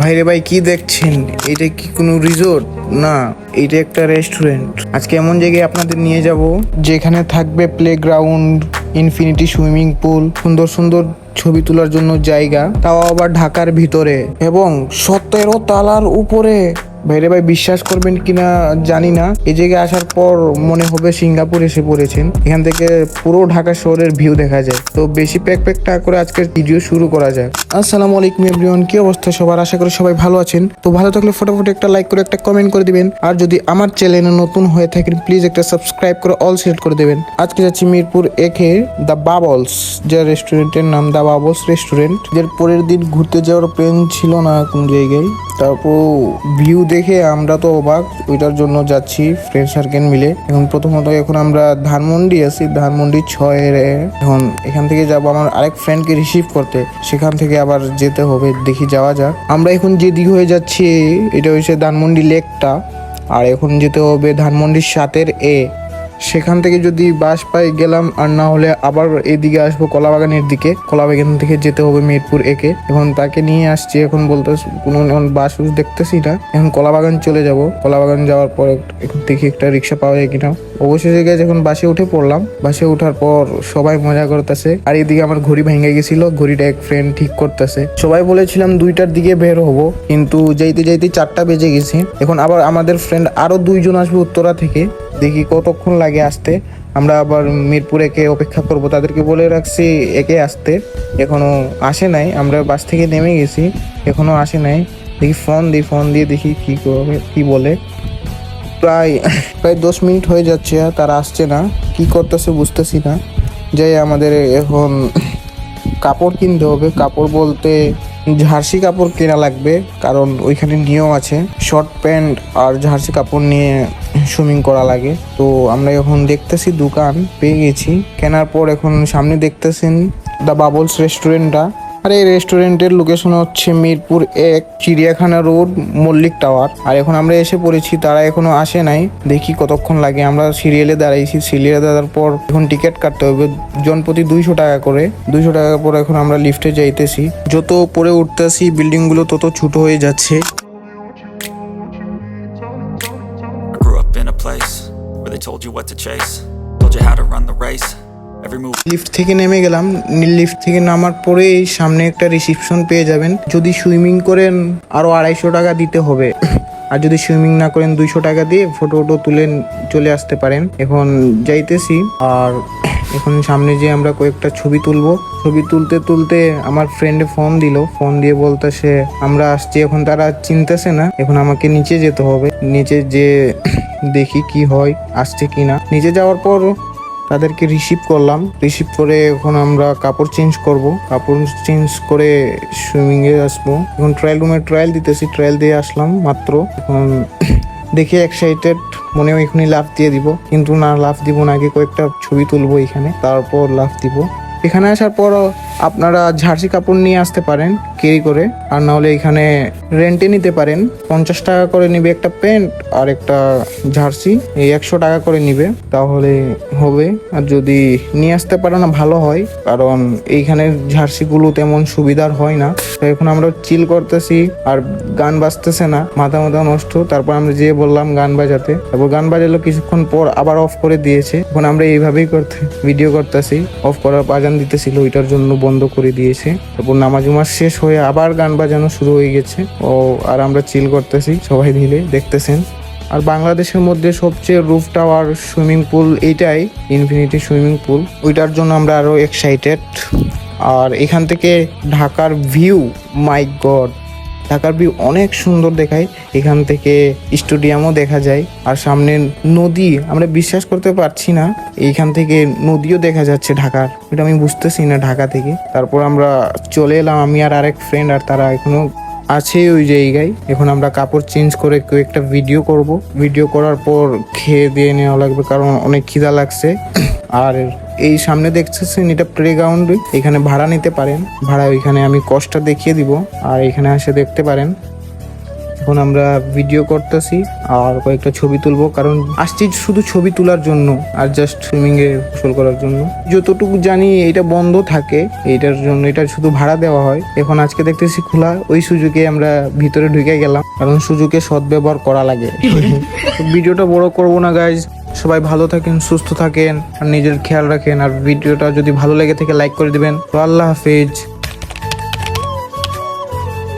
ভাইরে ভাই, কি দেখছেন? এটা কি কোনো রিসোর্ট না এটা একটা রেস্টুরেন্ট আজকে এমন জায়গায় আপনাদের নিয়ে যাব যেখানে থাকবে play ground infinity swimming pool সুন্দর সুন্দর ছবি তোলার জন্য জায়গা, তাও আবার ঢাকার ভিতরে, এবং সতেরো তালার উপরে। ভাইরে ভাই, বিশ্বাস করবেন কিনা জানি না। এই জায়গায় আসার পর মনে হবে সিঙ্গাপুর এসে পড়েছেন। এখান থেকে পুরো ঢাকা শহরের ভিউ দেখা যায়। তো বেশি প্যাক প্যাক টা করে আজকের ভিডিও শুরু করা যায় আসসালামু আলাইকুম এভরিওয়ান কি অবস্থা সবার? আশা করি সবাই ভালো আছেন। তো ভালো থাকলে ফটোফটো একটা লাইক করে, একটা কমেন্ট করে দিবেন। আর যদি আমার চ্যানেলে নতুন হয়ে থাকেন প্লিজ একটা সাবস্ক্রাইব করে অল সিলেক্ট করে দেবেন। আজকে যাচ্ছি মিরপুর একে দ্য বাবলস যে রেস্টুরেন্টের নাম দ্য বাবলস রেস্টুরেন্ট যার পরের দিন ঘুরতে যাওয়ার প্ল্যান ছিল না কোন জায়গায়। তারপর ভিউ দেখে আমরা তো অবাক, ওইটার জন্য যাচ্ছি ফ্রেন্ড সার্কেল মিলে। এখন প্রথমত এখন আমরা ধানমন্ডি আছি, ধানমন্ডি ছয়ের, এখন এখান থেকে যাব আমার আরেক ফ্রেন্ডকে রিসিভ করতে। সেখান থেকে আবার যেতে হবে, দেখি যাওয়া যাক। আমরা এখন যে দিক হয়ে যাচ্ছি, এটা হচ্ছে ধানমন্ডি লেকটা আর এখন যেতে হবে ধানমন্ডির সাতের এ। সেখান থেকে যদি বাস পাই গেলাম, আর না হলে আবার এদিকে আসব কলাবাগানের দিকে। কলাবাগান থেকে যেতে হবে মিরপুর একে। এখন তাকে নিয়ে আসছি, এখন বলতে কোনো এখন বাস দেখতেছি না। এখন কলাবাগান চলে যাব। কলাবাগান যাওয়ার পর দেখি একটা রিক্সা পাওয়া যায় কিনা। অবশেষে গিয়ে যখন বাসে উঠে পড়লাম, বাসে ওঠার পর সবাই মজা করতেছে। আর এদিকে আমার ঘড়ি ভেঙে গেছিল, ঘড়িটা এক ফ্রেন্ড ঠিক করতেছে। সবাই বলেছিলাম দুইটার দিকে বের হব, কিন্তু যাইতে যাইতে চারটা বেজে গেছে। এখন আবার আমাদের ফ্রেন্ড আরও দুইজন আসবে উত্তরা থেকে। দেখি কতক্ষণ লাগে আসতে। আমরা আবার মিরপুর একে অপেক্ষা করব। তাদেরকে বলে রাখছি একে আসতে। এখনও আসে নাই। আমরা বাস থেকে নেমে গেছি। এখনও আসে নাই। দেখি ফোন দিই, ফোন দিয়ে দেখি কি করবে, কি বলে। প্রায় প্রায় দশ মিনিট হয়ে যাচ্ছে আর তারা আসছে না। কি করতেছে বুঝতেছি না। যাই, আমাদের এখন কাপড় কিনতে হবে। কাপড় বলতে ঝার্সি কাপড় কেনা লাগবে। কারণ ওইখানে নিয়ম আছে। শর্ট প্যান্ট আর ঝার্সি কাপড় নিয়ে সুইমিং করা লাগে। তো আমরা এখন দেখতেছি দোকান, পেয়ে গেছি। কেনার পর এখন সামনে দেখতেছেন দ্য বাবলস রেস্টুরেন্টটা আর এই রেস্টুরেন্টের লোকেশন হচ্ছে মিরপুর এক, চিড়িয়াখানা রোড, মল্লিক টাওয়ার আর এখন আমরা এসে পড়েছি, তারা এখনও আসে নাই। দেখি কতক্ষণ লাগে। আমরা সিরিয়ালে দাঁড়াইছি। সিরিয়ালে দাঁড়ার পর এখন টিকিট কাটতে হবে। জনপ্রতি দুইশো টাকা করে। দুইশো টাকা পর এখন আমরা লিফটে যাইতেছি। যত উপরে উঠতেছি বিল্ডিংগুলো তত ছোট হয়ে যাচ্ছে। Told you what to chase, told you how to run the race. Every move lift থেকে নেমে গেলাম। লিফট থেকে নামার পরেই সামনে একটা রিসিপশন পেয়ে যাবেন। যদি সুইমিং করেন আরও আড়াইশো টাকা দিতে হবে। আর যদি সুইমিং না করেন দুইশো টাকা দিয়ে ফটো ফটো তুলে চলে আসতে পারেন। এখন যাইতেছি। আর এখন সামনে যে আমরা কয়েকটা ছবি তুলবো, ছবি তুলতে তুলতে আমার ফ্রেন্ডে ফোন দিল। ফোন দিয়ে বলতেছে, আমরা আসছি, এখন তারা চিনতেছে না, এখন আমাকে নিচে যেতে হবে। নিচে যে দেখি কি হয়, আসছে কি না। নিচে যাওয়ার পর তাদেরকে রিসিভ করলাম। রিসিভ করে এখন আমরা কাপড় চেঞ্জ করব। কাপড় চেঞ্জ করে সুইমিং এ আসব। এখন ট্রায়াল রুমে ট্রায়াল দিতেছি ট্রায়াল দিয়ে আসলাম মাত্র। এখন দেখে এক্সাইটেড মনে হয় এখনই লাভ দিয়ে দিব। কিন্তু না লাভ দিব না, আগে কয়েকটা ছবি তুলবো এখানে, তারপর লাভ দিব। এখানে আসার পর আপনারা ঝার্সি কাপড় নিয়ে আসতে পারেন। ক্যারি করে। আর না হলে এখানে রেন্টে নিতে পারেন। পঞ্চাশ টাকা করে নিবে একটা প্যান্ট আর একটা জার্সি। এই একশো টাকা করে নিবে। তাহলে হবে। আর যদি নিয়ে আসতে পারো না, ভালো হয়। কারণ এইখানে জার্সিগুলো তেমন সুবিধার হয় না। তো এখন আমরা চিল করতেছি। আর গান বাজতেছে না। মাথা মাথা নষ্ট। তারপর আমরা যেয়ে বললাম গান বাজাতে। তারপর গান বাজালো কিছুক্ষণ পর আবার অফ করে দিয়েছে। এখন আমরা এইভাবেই করতে ভিডিও করতেছি। অফ করার বাজান দিতেছিল। ওইটার জন্য বন্ধ করে দিয়েছে। তারপর নামাজ শেষ হয়ে আবার গান বাজানো শুরু হয়ে গেছে। ও, আর আমরা চিল করতেছি, সবাই মিলে দেখতেছেন। আর বাংলাদেশের মধ্যে সবচেয়ে রুফ টাওয়ার সুইমিং পুল এইটাই ইনফিনিটি সুইমিং পুল ওইটার জন্য আমরা আরও এক্সাইটেড আর এখান থেকে ঢাকার ভিউ মাই গড ঢাকার ভিউ অনেক সুন্দর দেখায়। এখান থেকে স্টেডিয়ামও দেখা যায়। আর সামনে নদী, আমরা বিশ্বাস করতে পারছি না, এইখান থেকে নদীও দেখা যাচ্ছে ঢাকার। এটা আমি বুঝতেছি না ঢাকা থেকে। তারপর আমরা চলে এলাম, আমি আর আরেক ফ্রেন্ড আর তারা এখনও আছে ওই জায়গায়। এখন আমরা কাপড় চেঞ্জ করে কেউ একটা ভিডিও করব। ভিডিও করার পর খেয়ে দিয়ে নেওয়া লাগবে কারণ অনেক খিদা লাগছে। আর এই সামনে দেখতেছেন এটা প্লে গ্রাউন্ড এখানে ভাড়া নিতে পারেন। ভাড়া ওইখানে আমি কষ্টটা দেখিয়ে দিব। আর এখানে এসে দেখতে পারেন। এখন আমরা ভিডিও করতেছি আর কয়েকটা ছবি তুলবো। কারণ আসছি শুধু ছবি তোলার জন্য আর জাস্ট সুইমিং এ গোসল করার জন্য। যতটুকু জানি এটা বন্ধ থাকে। এইটার জন্য এটা শুধু ভাড়া দেওয়া হয়। এখন আজকে দেখতেছি খোলা। ওই সুযোগে আমরা ভিতরে ঢুকে গেলাম। কারণ সুযোগে সদ্ব্যবহার করা লাগে। ভিডিওটা বড় করব না গাইজ সবাই ভালো থাকেন, সুস্থ থাকেন, আর নিজের খেয়াল রাখেন। আর ভিডিওটা যদি ভালো লেগে থাকে লাইক করে দিবেন। তো আল্লাহ হাফেজ।